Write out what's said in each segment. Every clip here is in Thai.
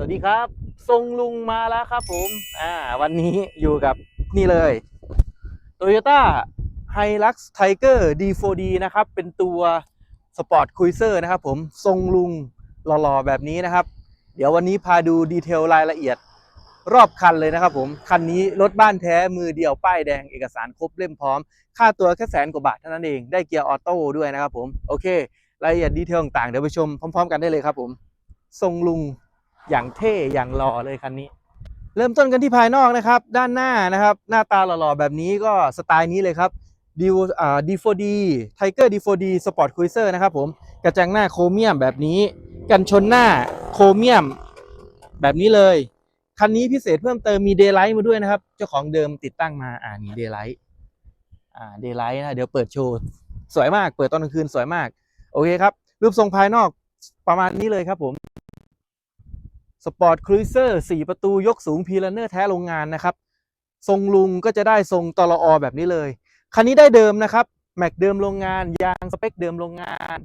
สวัสดีครับ ทรงลุงมาแล้วครับผมอ่าวันนี้อยู่กับนี่เลย Toyota Hilux Tiger D4D นะครับ เป็นตัวสปอร์ตคุยเซอร์นะครับผมทรงลุงหล่อๆแบบนี้นะครับ เดี๋ยววันนี้พาดูดีเทลรายละเอียดรอบคันเลยนะครับผม คันนี้รถบ้านแท้มือเดียวป้ายแดงเอกสารครบเล่มพร้อม ค่าตัวแค่แสนกว่าบาทเท่านั้นเองได้เกียร์ออโต้ด้วยนะครับผม โอเค รายละเอียดดีเทลต่างๆเดี๋ยวไปชมพร้อม ๆ กันได้เลยครับผมทรงลุง อย่างเท่อย่างหล่อเลยคันนี้ เริ่มต้นกันที่ภายนอกนะครับ ด้านหน้านะครับ หน้าตาหล่อๆแบบนี้ก็สไตล์นี้เลยครับดีอ่า D4D Tiger D4D Sport Cruiser นะครับผมกระจังหน้าโครเมียมแบบนี้ กันชนหน้าโครเมียมแบบนี้เลย คันนี้พิเศษเพิ่มเติมมีเด y l ไลท์มาด้วยนะครับ เจ้าของเดิมติดตั้งมาอ่านี่เด y l ไลท์อ่าเด y l ไลท์นะเดี๋ยวเปิดโชว์สวยมาก เปิดตอนกลางคืนสวยมาก โอเคครับ รูปทรงภายนอกประมาณนี้เลยครับผม สปอร์ตครูเซอร์4ประตูยกสูงพีลันเนอร์แท้โรงงานนะครับ ทรงลุงก็จะได้ทรงตลออแบบนี้เลย คันนี้ได้เดิมนะครับ แม็กเดิมโรงงาน ยางสเปคเดิมโรงงาน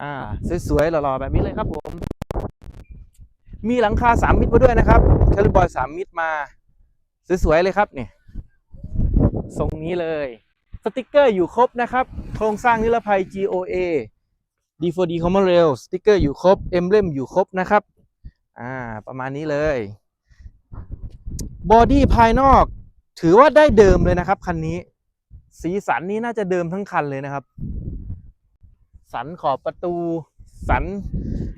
อ่า สวยๆหล่อๆแบบนี้เลยครับผม มีหลังคา3มิตรมาด้วยนะครับแคลิบอย3มิตรมา สวยๆเลยครับเนี่ยทรงนี้เลย สติกเกอร์อยู่ครบนะครับ โครงสร้างนิรภัย GOA D4D Common Rail สติกเกอร์อยู่ครบเอมเบลมอยู่ครบนะครับ อ่าประมาณนี้เลยบอดี้ภายนอกถือว่าได้เดิมเลยนะครับ คันนี้ สีสันนี้น่าจะเดิมทั้งคันเลยนะครับ สันขอบประตู สัน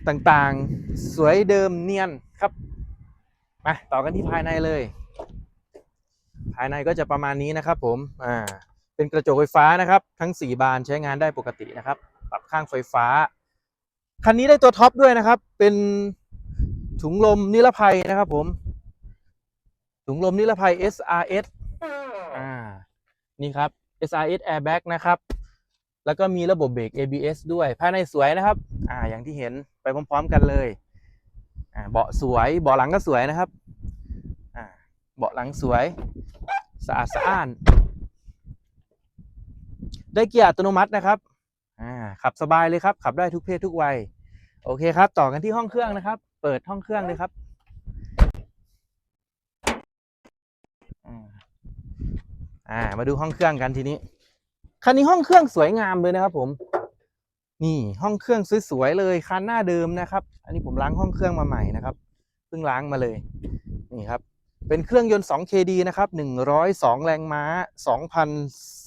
ต่างๆ สวยเดิมเนียนครับมาต่อกันที่ภายในเลย ภายในก็จะประมาณนี้นะครับ ผมอ่าเป็นกระจกไฟฟ้านะครับ ทั้ง 4 บานใช้งานได้ปกตินะครับ ปรับข้างไฟฟ้า คันนี้ได้ตัวท็อปด้วยนะครับ เป็น ถุงลมนิรภัยนะครับผม ถุงลมนิรภัย SRS อ่า นี่ครับ SRS Airbag นะครับ แล้วก็มีระบบเบรก ABS ด้วย ภายในสวยนะครับ อ่า อย่างที่เห็นไปพร้อม ๆ กันเลย อ่า เบาะสวย เบาะหลังก็สวยนะครับ อ่า เบาะหลังสวย สะอาดสะอ้าน ได้เกียร์อัตโนมัตินะครับ อ่า ขับสบายเลยครับ ขับได้ทุกเพศทุกวัย โอเคครับ ต่อกันที่ห้องเครื่องนะครับ เปิดห้องเครื่องเลยครับอ่า มาดูห้องเครื่องกันทีนี้ คันนี้ห้องเครื่องสวยงามเลยนะครับ ผม นี่ห้องเครื่องสวยๆเลยคันหน้าเดิมนะครับ อันนี้ผมล้างห้องเครื่องมาใหม่นะครับ เพิ่งล้างมาเลย นี่ครับ เป็นเครื่องยนต์ 2KD นะครับ 102 แรงม้า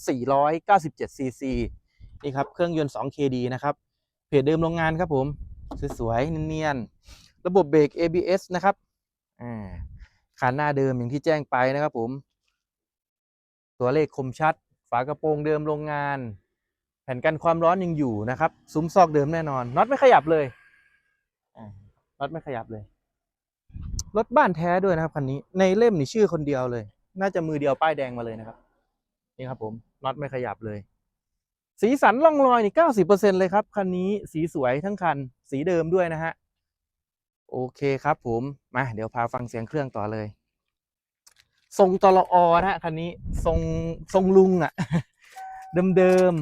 2,497ซีซีนี่ครับ เครื่องยนต์ 2KD นะครับ เพจเดิมโรงงานครับผม สวยๆ เนียนๆ ระบบเบรก ABS นะครับอ่าคันหน้าเดิมอย่างที่แจ้งไปนะครับผม ตัวเลขคมชัด ฝากระโปรงเดิมโรงงาน แผ่นกันความร้อนยังอยู่นะครับซุ้มซอกเดิมแน่นอนน็อตไม่ขยับเลยน็อตไม่ขยับเลย รถบ้านแท้ด้วยนะครับคันนี้ ในเล่มนี่ชื่อคนเดียวเลย น่าจะมือเดียวป้ายแดงมาเลยนะครับ นี่ครับผมน็อตไม่ขยับเลย สีสันล่องรอยนี่เก้าสิบเปอร์เซ็นเลยครับคันนี้สีสวยทั้งคัน สีเดิมด้วยนะฮะ โอเคครับผมมาเดี๋ยวพาฟังเสียงเครื่องต่อเลย ทรงตลอนะฮะคันนี้ทรงทรงลุงอะ่ะ เดิม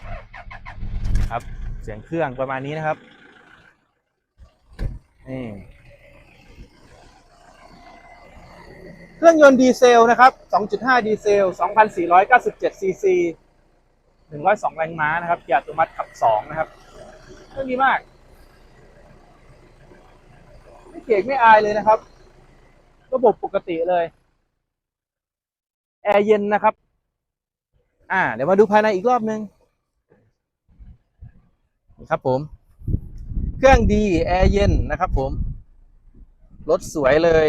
ๆครับ เสียงเครื่องประมาณนี้นะครับนี่เครื่องยนต์ดีเซลนะครับ 2.5 ดีเซล 2,497 ซีซี 102 แรงม้านะครับ เกียร์อัตโนมัติขับ 2 นะครับ เครื่องดีมาก เกกไม่อายเลยนะครับ ระบบปกติเลย แอร์เย็นนะครับ อ่า เดี๋ยวมาดูภายในอีกรอบนึงนี่ครับผม เครื่องดี แอร์เย็นนะครับผม รถสวยเลย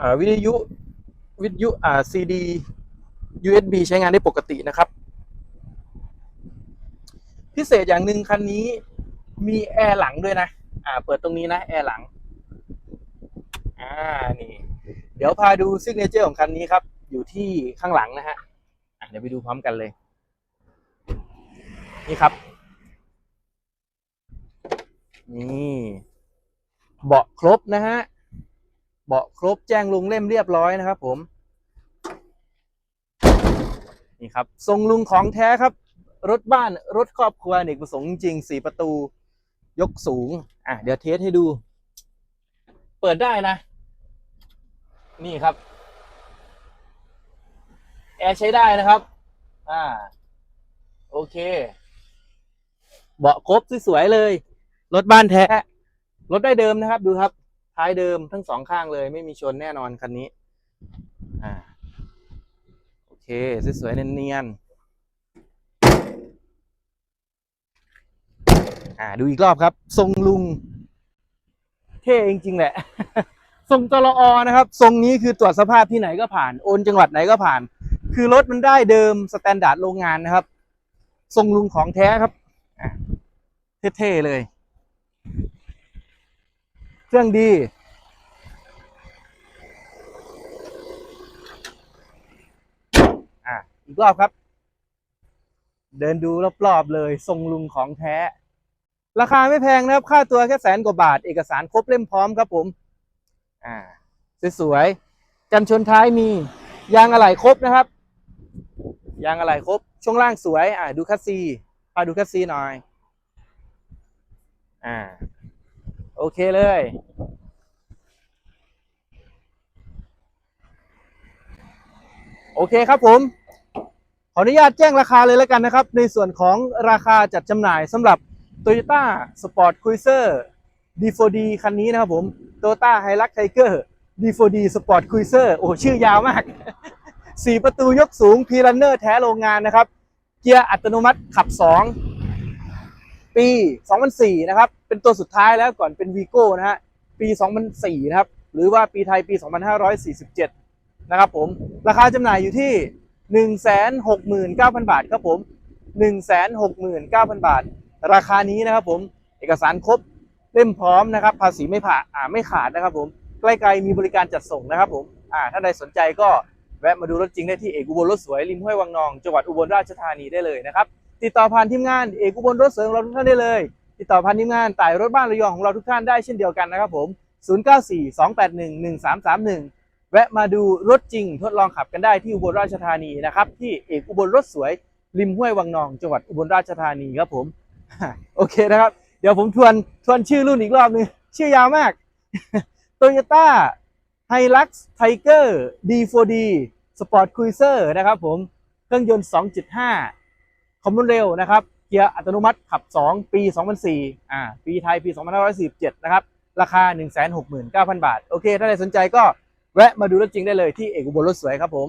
อ่าวิทยุวิทยุอ่า CD USB ใช้งานได้ปกตินะครับ พิเศษอย่างหนึ่งคันนี้มีแอร์หลังด้วยนะ อ่า เปิดตรงนี้นะแอร์หลัง อ่า นี่ เดี๋ยวพาดูซิกเนเจอร์ของคันนี้ครับ อยู่ที่ข้างหลังนะฮะอะเดี๋ยวไปดูพร้อมกันเลย นี่ครับ นี่เบาะครบนะฮะ เบาะครบแจ้งลุงเล่มเรียบร้อยนะครับผม นี่ครับ ทรงลุงของแท้ครับ รถบ้านรถครอบครัวเอกประสงค์จริงสี่ประตู ยกสูง อะเดี๋ยวเทสให้ดู เปิดได้นะ นี่ครับ แอร์ใช้ได้นะครับ อ่า โอเค เบาะครบสวยๆเลย รถบ้านแท้ รถได้เดิมนะครับ ดูครับ ท้ายเดิมทั้งสองข้างเลย ไม่มีชนแน่นอนคันนี้ อ่า โอเค สวยๆเนียนๆ อ่าดูอีกรอบครับ ทรงลุง เท่จริงๆแหละ ทรงตลอนะครับ ทรงนี้คือตรวจสภาพที่ไหนก็ผ่าน โอนจังหวัดไหนก็ผ่าน คือรถมันได้เดิมสแตนดาร์ดโรงงานนะครับ ทรงลุงของแท้ครับเท่ๆเลย เครื่องดีอีกรอบครับ เดินดูรอบๆเลย ทรงลุงของแท้ ราคาไม่แพงนะครับ ค่าตัวแค่แสนกว่าบาท เอกสารครบเล่มพร้อมครับผม อ่า สวยๆ กันชนท้ายมี ยางอะไหล่ครบนะครับ ยางอะไหล่ครบ ช่วงล่างสวย อ่า ดูคัสซีพาดูคัสซีหน่อย อ่า โอเคเลย โอเคครับผมขออนุญาตแจ้งราคาเลยแล้วกันนะครับ ในส่วนของราคาจัดจำหน่ายสำหรับ Toyota Sport Cruiser D4D คันนี้นะครับผม Toyota Hilux Tiger D4D Sport Cruiser โอ้ชื่อยาวมาก 4 ประตูยกสูง p r u n n e r แท้โรงงานนะครับ เกียร์อัตโนมัติขับ 2 ปี 2004 นะครับ เป็นตัวสุดท้ายแล้วก่อนเป็น Vigo นะฮะ ปี 2004 นะครับ หรือว่าปีไทยปี 2547 นะครับผม ราคาจำหน่ายอยู่ที่ 169,000 บาทครับผม 169,000 บาท ราคานี้นะครับผมเอกสารครบเล่มพร้อมนะครับ ภาษีไม่ผ่าอ่าไม่ขาดนะครับผมใกล้ๆมีบริการจัดส่งนะครับผมอ่าถ้าใดสนใจก็แวะมาดูรถจริงได้ที่เอกอุบลรถสวยริมห้วยวังนองจังหวัดอุบลราชธานีได้เลยนะครับติดต่อผ่านทีมงานเอกอุบลรถสวยของเราทุกท่านได้เลย ติดต่อผ่านทีมงานต่ายรถบ้านระยองของเราทุกท่านได้เช่นเดียวกันนะครับผม 0942811331 แวะมาดูรถจริงทดลองขับกันได้ที่อุบลราชธานีนะครับที่เอกอุบลรถสวยริมห้วยวังนอง จังหวัดอุบลราชธานีครับผม โอเคนะครับ เดี๋ยวผมทวนทวนชื่อรุ่นอีกรอบนึง ชื่อยาวมาก Toyota Hilux Tiger D4D Sport Cruiser นะครับผม เครื่องยนต์ 2.5 คอมมอนเร็วนะครับ เกียร์อัตโนมัติขับ 2 ปี 2004 อ่า ปีไทยปี 2547 นะครับ ราคา 169,000 บาท โอเค ถ้าใครสนใจก็แวะมาดูรถจริงได้เลยที่เอกอุบลรถสวยครับผม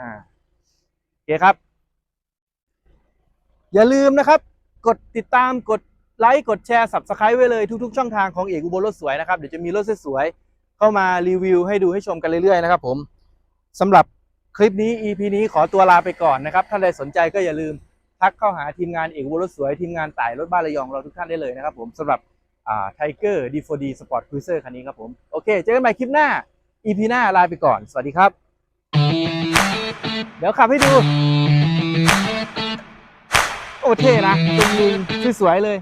อ่า โอเคครับ อย่าลืมนะครับ กดติดตามกดไลค์กดแชร์ subscribe ไว้เลยทุกๆ ช่องทางของเอกอุบลรถสวยนะครับเดี๋ยวจะมีรถสวยๆเข้ามารีวิวให้ดูให้ชมกันเรื่อยๆนะครับผมสำหรับคลิปนี้ EP นี้ขอตัวลาไปก่อนนะครับถ้าใครสนใจก็อย่าลืมทักเข้าหาทีมงานเอกอุบลรถสวยทีมงานต่ายรถบ้านระยองเราทุกท่านได้เลยนะครับผมสำหรับอ่า Tiger D4D Sport Cruiser คันนี้ครับผมโอเคเจอกันใหม่คลิปหน้า EP หน้าลาไปก่อน สวัสดีครับ เดี๋ยวขับให้ดู โอ้เท่นะตรงชื่อสวยเลย